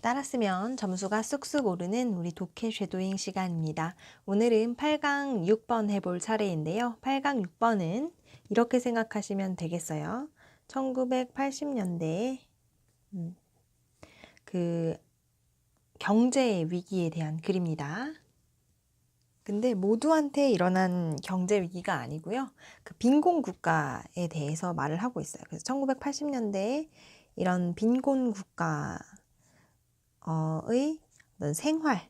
따라 쓰면 점수가 쑥쑥 오르는 우리 독해 쉐도잉 시간입니다. 오늘은 8강 6번 해볼 차례인데요. 8강 6번은 이렇게 생각하시면 되겠어요. 1980년대에 음, 그 경제 위기에 대한 글입니다. 근데 모두한테 일어난 경제 위기가 아니고요. 그 빈곤 국가에 대해서 말을 하고 있어요. 그래서 1980년대에 이런 빈곤 국가 의 어떤 생활이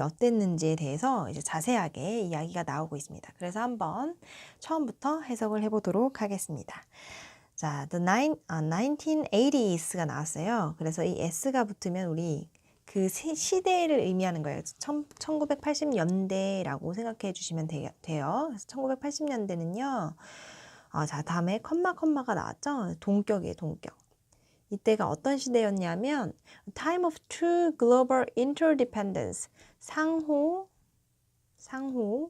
어땠는지에 대해서 이제 자세하게 이야기가 나오고 있습니다. 그래서 한번 처음부터 해석을 해보도록 하겠습니다. 자, the nine, 아, 1980s가 나왔어요. 그래서 이 s가 붙으면 우리 그 시- 시대를 의미하는 거예요. 1980년대라고 생각해 주시면 되, 돼요. 그래서 1980년대는요. 어, 자, 다음에 컴마 컴마가 나왔죠? 동격이에요, 동격. 이때가 어떤 시대였냐면 time of true global interdependence. 상호 상호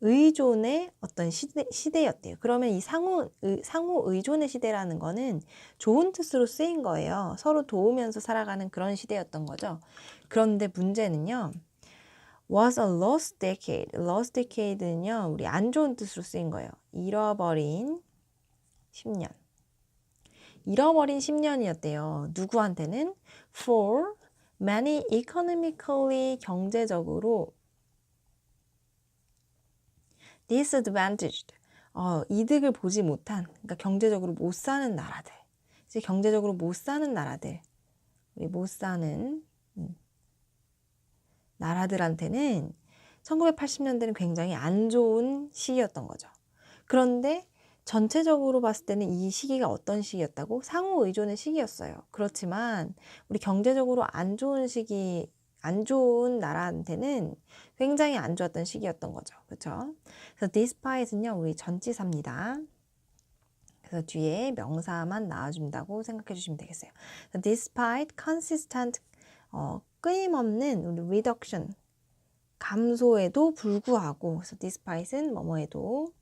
의존의 어떤 시대, 시대 였대요. 그러면 이 상호, 의, 상호 의존의 시대라는 거는 좋은 뜻으로 쓰인 거예요. 서로 도우면서 살아가는 그런 시대였던 거죠. 그런데 문제는요. was a lost decade. lost decade는요. 우리 안 좋은 뜻으로 쓰인 거예요. 잃어버린 10년. 잃어버린 10년이었대요. 누구한테는 for many economically 경제적으로 disadvantaged 어, 이득을 보지 못한 그러니까 경제적으로 못 사는 나라들 이제 경제적으로 못 사는 나라들 우리 못 사는 음, 나라들한테는 1980년대는 굉장히 안 좋은 시기였던 거죠. 그런데 전체적으로 봤을 때는 이 시기가 어떤 시기였다고? 상호 의존의 시기였어요. 그렇지만 우리 경제적으로 안 좋은 시기, 안 좋은 나라한테는 굉장히 안 좋았던 시기였던 거죠. 그렇죠? 그래서 despite는요, 우리 전치사입니다. 그래서 뒤에 명사만 나와준다고 생각해 주시면 되겠어요. despite consistent, 어, 끊임없는 우리 reduction, 감소에도 불구하고, 그래서 despite는 뭐뭐에도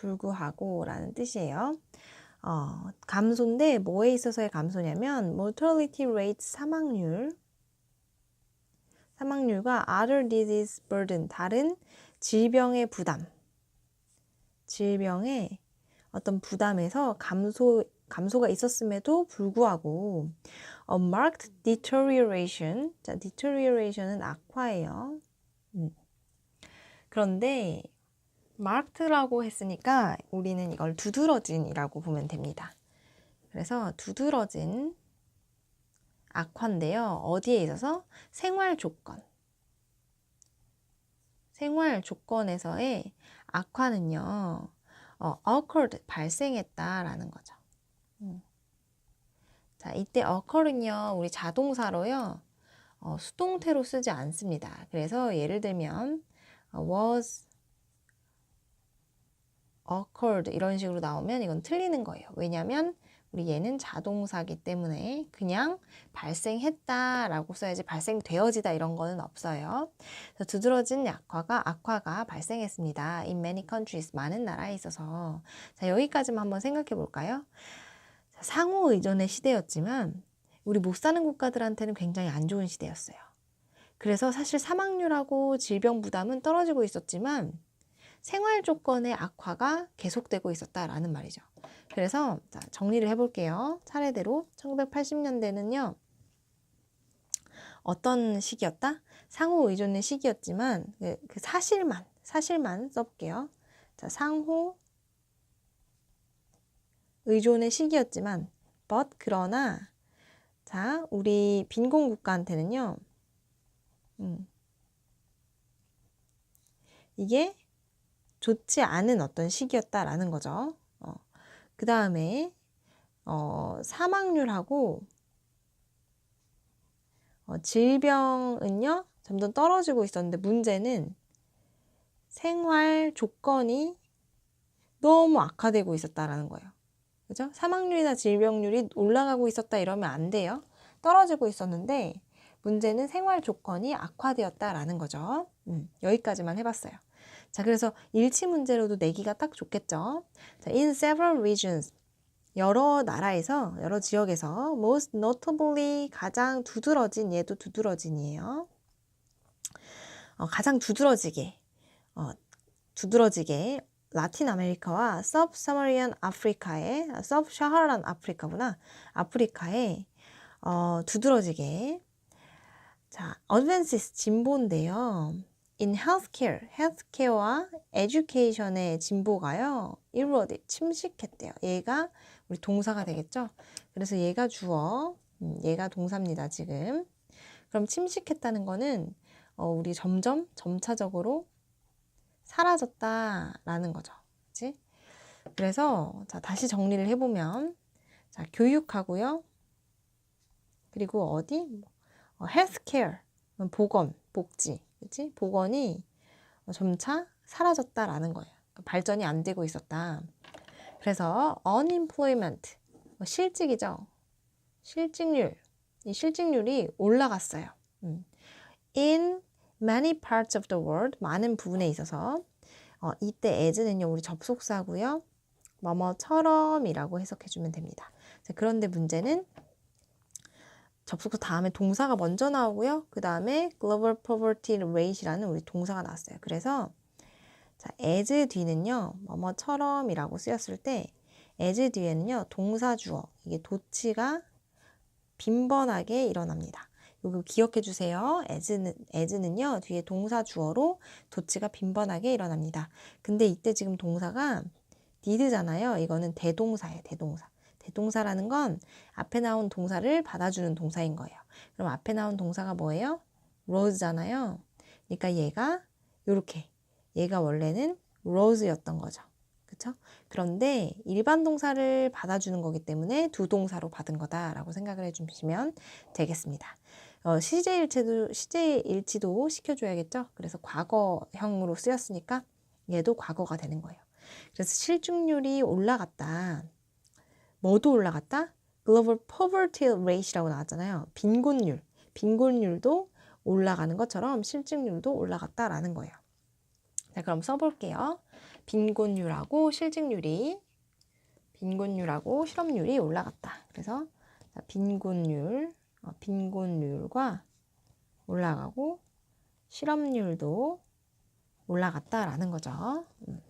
불구하고 라는 뜻이에요. 어, 감소인데 뭐에 있어서의 감소냐면 mortality rate 사망률 사망률과 other disease burden 다른 질병의 부담 질병의 어떤 부담에서 감소 감소가 있었음에도 불구하고 a marked deterioration 자 deterioration은 악화예요. 음. 그런데 marked라고 했으니까 우리는 이걸 두드러진이라고 보면 됩니다. 그래서 두드러진 악화인데요. 어디에 있어서 생활 조건. 생활 조건에서의 악화는요. 어, occurred 발생했다라는 거죠. 음. 자, 이때 occur은요. 우리 자동사로요. 어, 수동태로 쓰지 않습니다. 그래서 예를 들면 어, was occurred 이런 식으로 나오면 이건 틀리는 거예요. 왜냐하면 우리 얘는 자동사기 때문에 그냥 발생했다라고 써야지 발생되어지다 이런 거는 없어요. 두드러진 악화가 악화가 발생했습니다. In many countries 많은 나라에 있어서 자 여기까지만 한번 생각해 볼까요? 자, 상호 의존의 시대였지만 우리 못 사는 국가들한테는 굉장히 안 좋은 시대였어요. 그래서 사실 사망률하고 질병 부담은 떨어지고 있었지만 생활 조건의 악화가 계속되고 있었다라는 말이죠. 그래서 자, 정리를 해볼게요. 차례대로 1980년대는요. 어떤 시기였다? 상호 의존의 시기였지만 그, 그 사실만 사실만 써볼게요. 자, 상호 의존의 시기였지만 but 그러나 자 우리 빈곤 국가한테는요. 음, 이게 좋지 않은 어떤 시기였다라는 거죠. 어, 그 다음에 어, 사망률하고 어, 질병은요 점점 떨어지고 있었는데 문제는 생활 조건이 너무 악화되고 있었다라는 거예요. 그죠? 사망률이나 질병률이 올라가고 있었다 이러면 안 돼요. 떨어지고 있었는데 문제는 생활 조건이 악화되었다라는 거죠. 음, 여기까지만 해봤어요. 자, 그래서 일치 문제로도 내기가 딱 좋겠죠. 자, in several regions. 여러 나라에서 여러 지역에서 most notably 가장 두드러진 얘도 두드러진이에요. 어, 가장 두드러지게 어, 두드러지게 라틴 아메리카와 서브사마리안 아프리카의 서브샤하란 아프리카구나 아프리카에 어, 두드러지게 자 advances 진보인데요. In healthcare, healthcare와 education의 진보가요. 이루어지 침식했대요. 얘가 우리 동사가 되겠죠? 그래서 얘가 주어, 음, 얘가 동사입니다, 지금. 그럼 침식했다는 거는 어, 우리 점점 점차적으로 사라졌다라는 거죠. 그치? 그래서 자, 다시 정리를 해 보면 자, 교육하고요. 그리고 어디? 어, 헬스케어, 보건, 복지. 그치? 보건이 점차 사라졌다라는 거예요. 그러니까 발전이 안 되고 있었다. 그래서 unemployment, 뭐 실직이죠. 실직률, 이 실직률이 올라갔어요. 음. In many parts of the world, 많은 부분에 있어서 어, 이때 as는요 우리 접속사고요. 뭐뭐처럼이라고 해석해주면 됩니다. 자, 그런데 문제는 접속사 다음에 동사가 먼저 나오고요. 그 다음에 global poverty rate이라는 우리 동사가 나왔어요. 그래서 자, as 뒤는요, 뭐뭐처럼이라고 쓰였을 때 as 뒤에는요, 동사 주어, 이게 도치가 빈번하게 일어납니다. 이거 기억해 주세요. as는, as는요, 뒤에 동사 주어로 도치가 빈번하게 일어납니다. 근데 이때 지금 동사가 did잖아요. 이거는 대동사예요, 대동사. 대동사라는 건 앞에 나온 동사를 받아주는 동사인 거예요. 그럼 앞에 나온 동사가 뭐예요? rose잖아요. 그러니까 얘가 이렇게 얘가 원래는 rose였던 거죠. 그쵸? 그런데 일반 동사를 받아주는 거기 때문에 두 동사로 받은 거다라고 생각을 해주시면 되겠습니다. 어, 시제일치도, 시제일치도 시켜줘야겠죠? 그래서 과거형으로 쓰였으니까 얘도 과거가 되는 거예요. 그래서 실직률이 올라갔다. 뭐도 올라갔다? Global Poverty Rate이라고 나왔잖아요. 빈곤율. 빈곤율도 올라가는 것처럼 실직률도 올라갔다라는 거예요. 자, 그럼 써볼게요. 빈곤율하고 실직률이 빈곤율하고 실업률이 올라갔다. 그래서 자, 빈곤율, 어, 빈곤율과 올라가고 실업률도 올라갔다라는 거죠. 음.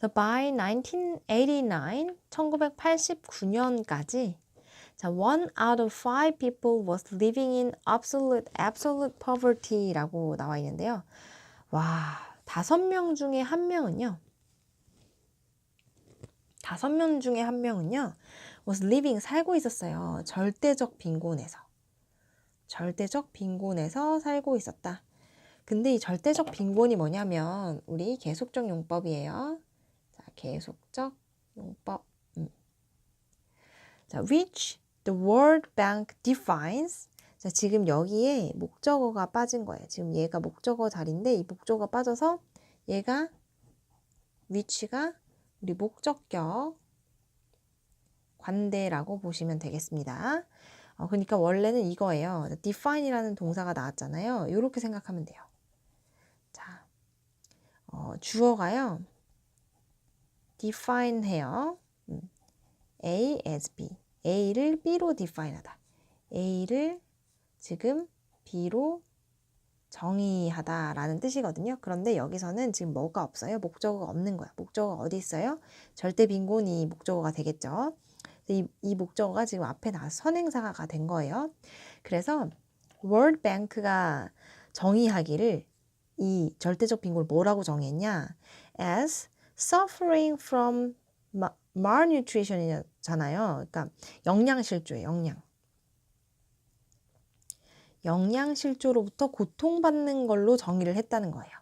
So by 1989, 1989년까지 자, one out of five people was living in absolute absolute poverty라고 나와 있는데요. 와, 다섯 명 중에 한 명은요. 다섯 명 중에 한 명은요. was living 살고 있었어요. 절대적 빈곤에서. 절대적 빈곤에서 살고 있었다. 근데 이 절대적 빈곤이 뭐냐면 우리 계속적 용법이에요. 계속적 용법. 음. 자, which the World Bank defines. 자, 지금 여기에 목적어가 빠진 거예요. 지금 얘가 목적어 자리인데 이 목적어가 빠져서 얘가 which가 우리 목적격 관대라고 보시면 되겠습니다. 어, 그러니까 원래는 이거예요. define이라는 동사가 나왔잖아요. 이렇게 생각하면 돼요. 자, 어, 주어가요. Define 해요. 음. A as B. A를 B로 define 하다. A를 지금 B로 정의하다 라는 뜻이거든요. 그런데 여기서는 지금 뭐가 없어요? 목적어가 없는 거야. 목적어가 어디 있어요? 절대 빈곤이 목적어가 되겠죠. 이, 이 목적어가 지금 앞에 나와 선행사가 된 거예요. 그래서 Bank가 정의하기를 이 절대적 빈곤을 뭐라고 정했냐? as suffering from malnutrition이잖아요. 그러니까 영양실조예요. 영양. 영양실조로부터 고통받는 걸로 정의를 했다는 거예요.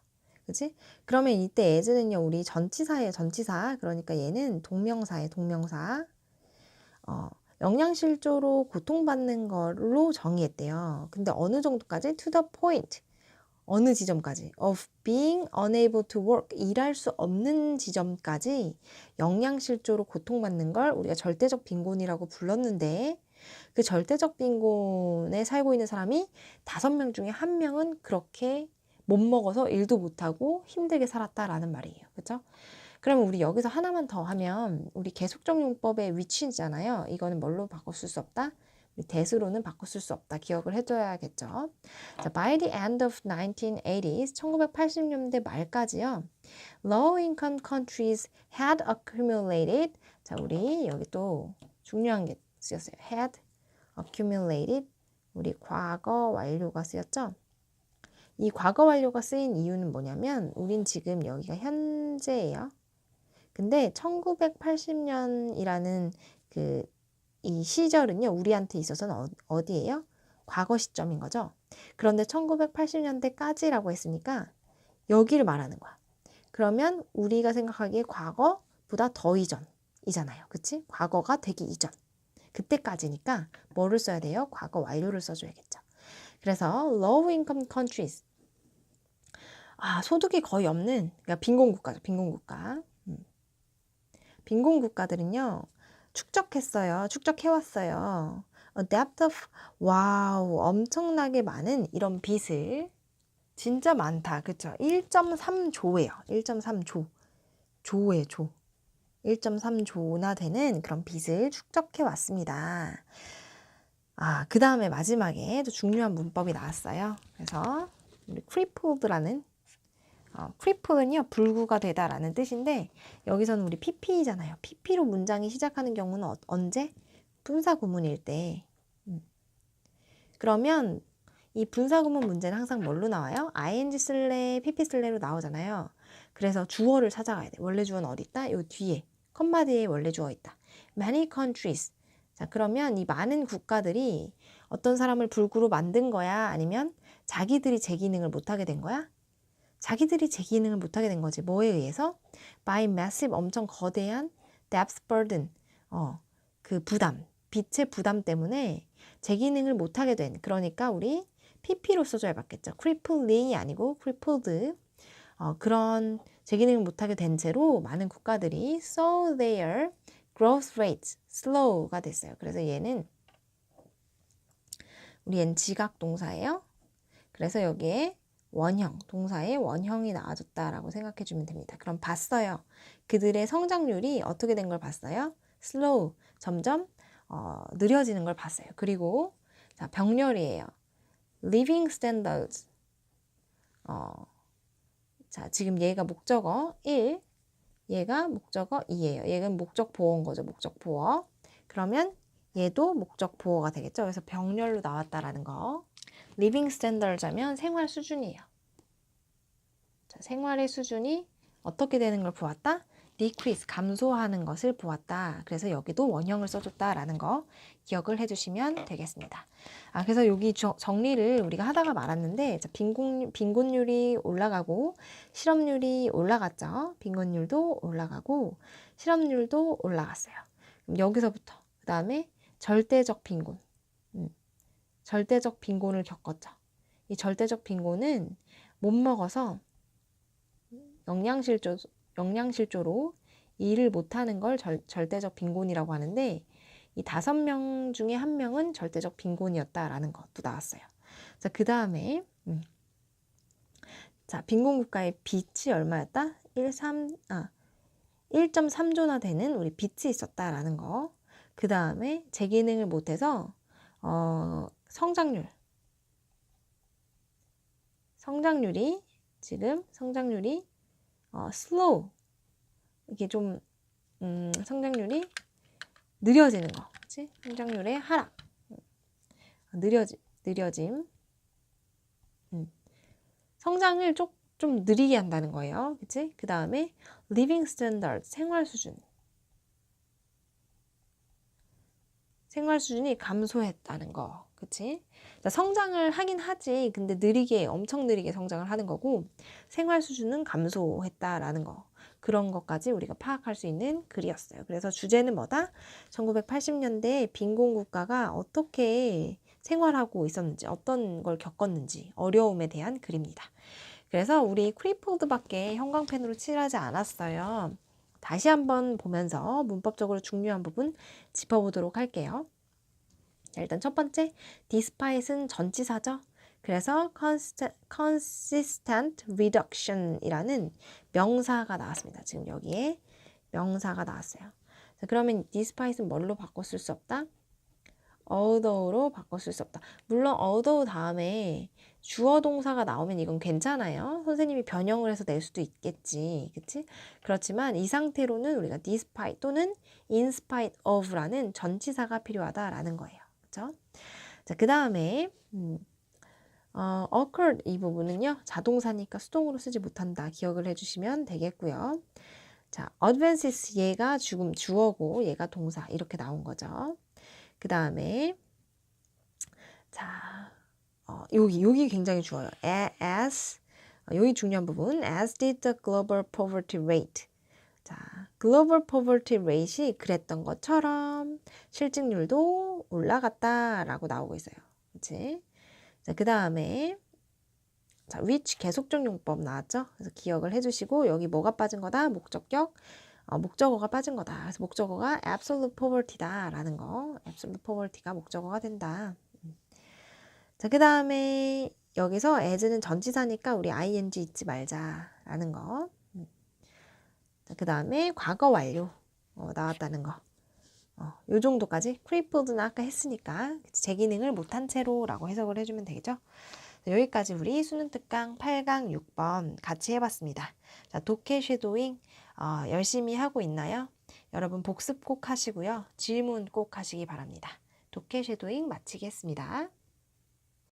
그치? 그러면 이때 as는요, 우리 전치사예요, 전치사. 그러니까 얘는 동명사예요, 동명사. 어, 영양실조로 고통받는 걸로 정의했대요. 근데 어느 정도까지? to the point. 어느 지점까지 of being unable to work 일할 수 없는 지점까지 영양실조로 고통받는 걸 우리가 절대적 빈곤이라고 불렀는데 그 절대적 빈곤에 살고 있는 사람이 다섯 명 중에 한 명은 그렇게 못 먹어서 일도 못하고 힘들게 살았다라는 말이에요. 그렇죠? 그러면 우리 여기서 하나만 더 하면 우리 계속적 용법의 위치잖아요. 이거는 뭘로 바꿔 쓸 수 없다? 대수로는 바꿔 쓸 수 없다. 기억을 해줘야겠죠. 자, by the end of 1980s, 1980년대 말까지요. Low income countries had accumulated. 자, 우리 여기 또 중요한 게 쓰였어요. had accumulated. 우리 과거 완료가 쓰였죠. 이 과거 완료가 쓰인 이유는 뭐냐면 우린 지금 여기가 현재예요. 근데 1980년이라는 그 이 시절은요, 우리한테 있어서는 어, 어디예요? 과거 시점인 거죠. 그런데 1980년대까지라고 했으니까 여기를 말하는 거야. 그러면 우리가 생각하기에 과거보다 더 이전이잖아요. 그치? 과거가 되기 이전. 그때까지니까 뭐를 써야 돼요? 과거 완료를 써줘야겠죠. 그래서 low income countries. 아, 소득이 거의 없는, 그러니까 빈곤 국가죠. 빈곤 국가. 음. 빈곤 국가들은요, 축적했어요. 축적해왔어요. A debt of, 와우, 엄청나게 많은 이런 빚을 진짜 많다. 그쵸? 1.3조예요. 1.3조. 조에 조. 1.3조나 되는 그런 빚을 축적해 왔습니다. 아, 그 다음에 마지막에 또 중요한 문법이 나왔어요. 그래서 우리 cripled라는 어, crippled는요 불구가 되다라는 뜻인데 여기서는 우리 pp잖아요. pp로 문장이 시작하는 경우는 어, 언제? 분사 구문일 때. 음. 그러면 이 분사 구문 문제는 항상 뭘로 나와요? ing 쓸래, pp 쓸래로 나오잖아요. 그래서 주어를 찾아가야 돼. 원래 주어는 어디 있다? 요 뒤에 컴마 뒤에 원래 주어 있다. Many countries. 자 그러면 이 많은 국가들이 어떤 사람을 불구로 만든 거야? 아니면 자기들이 제 기능을 못하게 된 거야? 자기들이 제 기능을 못하게 된 거지. 뭐에 의해서? By massive 엄청 거대한 debt burden. 어, 그 부담, 빚의 부담 때문에 제 기능을 못하게 된. 그러니까 우리 pp로 써줘야 맞겠죠. crippled이 아니고 crippled. 어, 그런 제 기능을 못하게 된 채로 많은 국가들이 so their growth rate slow가 됐어요. 그래서 얘는 우리 얘는 지각 동사예요. 그래서 여기에 원형, 동사의 원형이 나와줬다라고 생각해 주면 됩니다. 그럼 봤어요. 그들의 성장률이 어떻게 된 걸 봤어요? slow, 점점 어, 느려지는 걸 봤어요. 그리고 자, 병렬이에요. living standards. 어, 자, 지금 얘가 목적어 1, 얘가 목적어 2예요. 얘는 목적 보어인 거죠. 목적 보어. 그러면 얘도 목적 보어가 되겠죠. 그래서 병렬로 나왔다라는 거. living standards 하면 생활 수준이에요. 자, 생활의 수준이 어떻게 되는 걸 보았다? decrease, 감소하는 것을 보았다. 그래서 여기도 원형을 써줬다라는 거 기억을 해주시면 되겠습니다. 아, 그래서 여기 저, 정리를 우리가 하다가 말았는데, 자, 빈곤, 빈곤율이 올라가고, 실업률이 올라갔죠. 빈곤율도 올라가고, 실업률도 올라갔어요. 여기서부터, 그 다음에 절대적 빈곤. 음, 절대적 빈곤을 겪었죠. 이 절대적 빈곤은 못 먹어서 영양실조, 영양실조로 일을 못하는 걸 절, 절대적 빈곤이라고 하는데 이 다섯 명 중에 한 명은 절대적 빈곤이었다라는 것도 나왔어요. 자, 그 다음에 음. 자, 빈곤 국가의 빚이 얼마였다? 1, 3, 아, 1.3조나 되는 우리 빚이 있었다라는 거. 그 다음에 제 기능을 못해서 어, 성장률. 성장률이 지금 성장률이 어, slow. 이게 좀 음, 성장률이 느려지는 거, 그렇지? 성장률의 하락, 음, 느려지 느려짐, 음. 성장을 좀, 좀 느리게 한다는 거예요, 그렇지? 그 다음에 living standard 생활 수준, 생활 수준이 감소했다는 거, 그치? 성장을 하긴 하지, 근데 느리게, 엄청 느리게 성장을 하는 거고, 생활 수준은 감소했다라는 거. 그런 것까지 우리가 파악할 수 있는 글이었어요. 그래서 주제는 뭐다? 1980년대 빈곤 국가가 어떻게 생활하고 있었는지, 어떤 걸 겪었는지, 어려움에 대한 글입니다. 그래서 우리 크리폴드밖에 형광펜으로 칠하지 않았어요. 다시 한번 보면서 문법적으로 중요한 부분 짚어보도록 할게요. 자, 일단 첫 번째, 디스파잇은 전치사죠. 그래서 consistent, reduction이라는 명사가 나왔습니다. 지금 여기에 명사가 나왔어요. 자, 그러면 despite은 뭘로 쓸수 없다? 바꿔 쓸 수 없다. 물론 although 다음에 주어 동사가 나오면 이건 괜찮아요. 선생님이 변형을 해서 낼 수도 있겠지. 그치? 그렇지만 이 상태로는 우리가 despite 또는 in spite of라는 전치사가 필요하다라는 거예요. 그죠? 자, 그 다음에, 음, 어, occurred 이 부분은요, 자동사니까 수동으로 쓰지 못한다. 기억을 해주시면 되겠고요. 자, advances 얘가 죽음 주어고 얘가 동사 이렇게 나온 거죠. 그 다음에 자, 어, 여기 여기 굉장히. A- as 어, 여기 중요한 부분. As did the global poverty rate. 자, global poverty rate이 그랬던 것처럼 실직률도 올라갔다라고 나오고 있어요. 그렇지? 자, 그 다음에 자, which 계속적 용법 나왔죠? 그래서 기억을 해주시고 여기 뭐가 빠진 거다? 목적격. 어, 목적어가 빠진 거다. 그래서 목적어가 absolute poverty다라는 거. absolute poverty가 목적어가 된다. 음. 자, 그 다음에 여기서 as는 전치사니까 우리 ing 잊지 말자라는 거. 그 다음에 과거 완료 어, 나왔다는 거. 어, 요 정도까지 크리플드는 아까 했으니까 제 기능을 못한 채로라고 해석을 해주면 되겠죠. 자, 여기까지 우리 수능 특강 8강 6번 같이 해봤습니다. 자, 독해 쉐도잉 어, 열심히 하고 있나요? 여러분 복습 꼭 하시고요. 질문 꼭 하시기 바랍니다. 독해 쉐도잉 마치겠습니다.